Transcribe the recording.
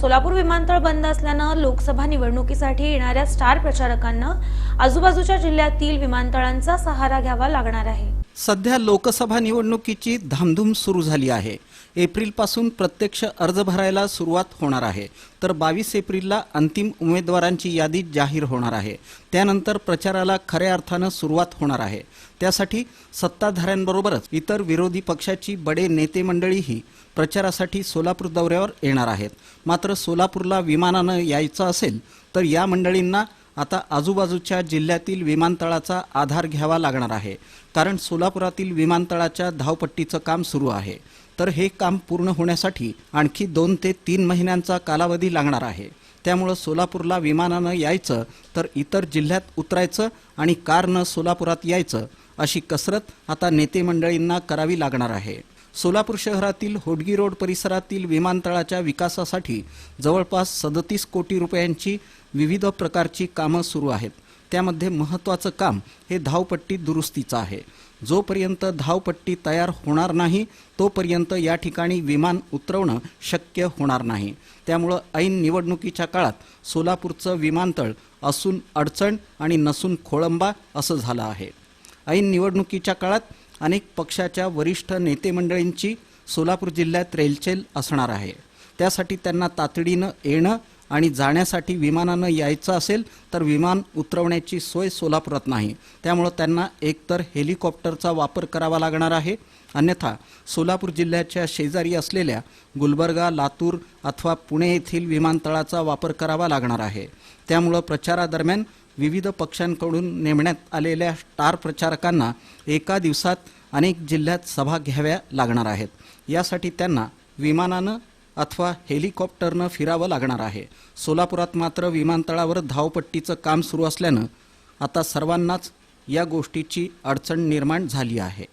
सोलापूर विमानतळ बंद असल्यानं लोकसभा निवडणुकीसाठी येणाऱ्या स्टार प्रचारकांना आजूबाजूच्या जिल्ह्यातील विमानतळांचा सहारा घ्यावा लागणार आहे. सध्या लोकसभा निवडणुकीची धामधूम सुरू झाली आहे. एप्रिलपासून प्रत्यक्ष अर्ज भरायला सुरुवात होणार आहे. तर बावीस एप्रिलला अंतिम उमेदवारांची यादी जाहीर होणार आहे. त्यानंतर प्रचाराला खऱ्या अर्थानं सुरुवात होणार आहे. त्यासाठी सत्ताधाऱ्यांबरोबरच इतर विरोधी पक्षाची बडे नेते मंडळीही प्रचारासाठी सोलापूर दौऱ्यावर येणार आहेत. मात्र सोलापूरला विमानानं यायचं असेल तर या मंडळींना आता आजूबाजूच्या जिल्ह्यातील विमानतळाचा आधार घ्यावा लागणार आहे. कारण सोलापुरातील विमानतळाच्या धावपट्टीचं काम सुरू आहे. तर हे काम पूर्ण होण्यासाठी आणखी दोन ते तीन महिन्यांचा कालावधी लागणार आहे. त्यामुळं सोलापूरला विमानानं यायचं तर इतर जिल्ह्यात उतरायचं आणि कारनं सोलापुरात यायचं अशी कसरत आता नेते मंडळींना करावी लागणार आहे. सोलापूर शहरातील होडगी रोड परिसरातील विमानतळाच्या विकासासाठी जवळपास सदतीस कोटी रुपयांची विविध प्रकारची कामं सुरू आहेत. त्यामध्ये महत्त्वाचं काम हे धावपट्टी दुरुस्तीचं आहे. जोपर्यंत धावपट्टी तयार होणार नाही तोपर्यंत या ठिकाणी विमान उतरवणं शक्य होणार नाही. त्यामुळं ऐन निवडणुकीच्या काळात सोलापूरचं विमानतळ असून अडचण आणि नसून खोळंबा असं झालं आहे. ऐन निवडणुकीच्या काळात अनेक पक्षाच्या वरिष्ठ नेतेमंडळींची सोलापूर जिल्ह्यात रेलचेल असणार आहे. त्यासाठी त्यांना तातडीनं येणं आणि जाण्यासाठी विमानानं यायचं असेल तर विमान उतरवण्याची सोय सोलापुरात नाही. त्यामुळं त्यांना एकतर हेलिकॉप्टरचा वापर करावा लागणार आहे. अन्यथा सोलापूर जिल्ह्याच्या शेजारी असलेल्या गुलबर्गा लातूर अथवा पुणे येथील विमानतळाचा वापर करावा लागणार आहे. त्यामुळं प्रचारादरम्यान विविध पक्षांकडून नेमण्यात आलेल्या स्टार प्रचारकांना एका दिवसात अनेक जिल्ह्यात सभा घ्याव्या लागणार आहेत. यासाठी त्यांना विमानानं अथवा हेलिकॉप्टरनं फिरावं लागणार आहे. सोलापुरात मात्र विमानतळावर धावपट्टीचं काम सुरू असल्यानं आता सर्वांनाच या गोष्टीची अडचण निर्माण झाली आहे.